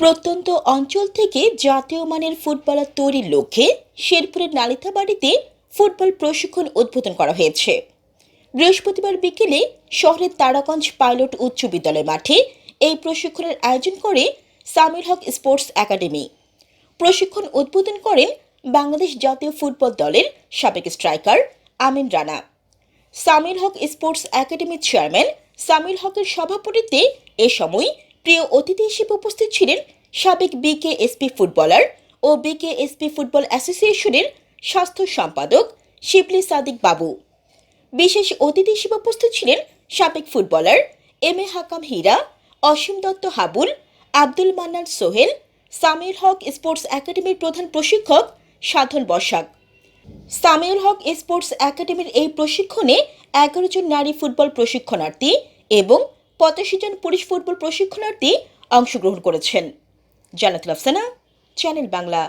প্রত্যন্ত অঞ্চল থেকে জাতীয় মানের ফুটবলার তৈরির লক্ষ্যে শেরপুরের নালিতাবাড়িতে ফুটবল প্রশিক্ষণ উদ্বোধন করা হয়েছে। বৃহস্পতিবার বিকেলে শহরের তারাগঞ্জ পাইলট উচ্চ বিদ্যালয় মাঠে এই প্রশিক্ষণের আয়োজন করে সামির হক স্পোর্টস একাডেমি। প্রশিক্ষণ উদ্বোধন করেন বাংলাদেশ জাতীয় ফুটবল দলের সাবেক স্ট্রাইকার আমিন রানা। সামির হক স্পোর্টস একাডেমির চেয়ারম্যান সামির হকের সভাপতিত্বে এ সময় প্রিয় অতিথি হিসেবে উপস্থিত ছিলেন সাবেক বিকেএসপি ফুটবলার ও বিকেএসপি ফুটবল অ্যাসোসিয়েশনের স্বাস্থ্য সম্পাদক শিবলি সাদিক বাবু। বিশেষ অতিথি হিসেবে উপস্থিত ছিলেন সাবেক footballer M A Hakam Hira, Asim Dutta Habul, Abdul Mannan Sohel Samir Haq sports একাডেমির প্রধান প্রশিক্ষক সাধন বসাক সামিউল হক স্পোর্টস একাডেমির এই প্রশিক্ষণে এগারো জন নারী ফুটবল প্রশিক্ষণার্থী এবং পঁচাশি জন পুলিশ ফুটবল প্রশিক্ষণার্থী অংশগ্রহণ করেছেন। জানাতুল আফসানা চ্যানেল বাংলা।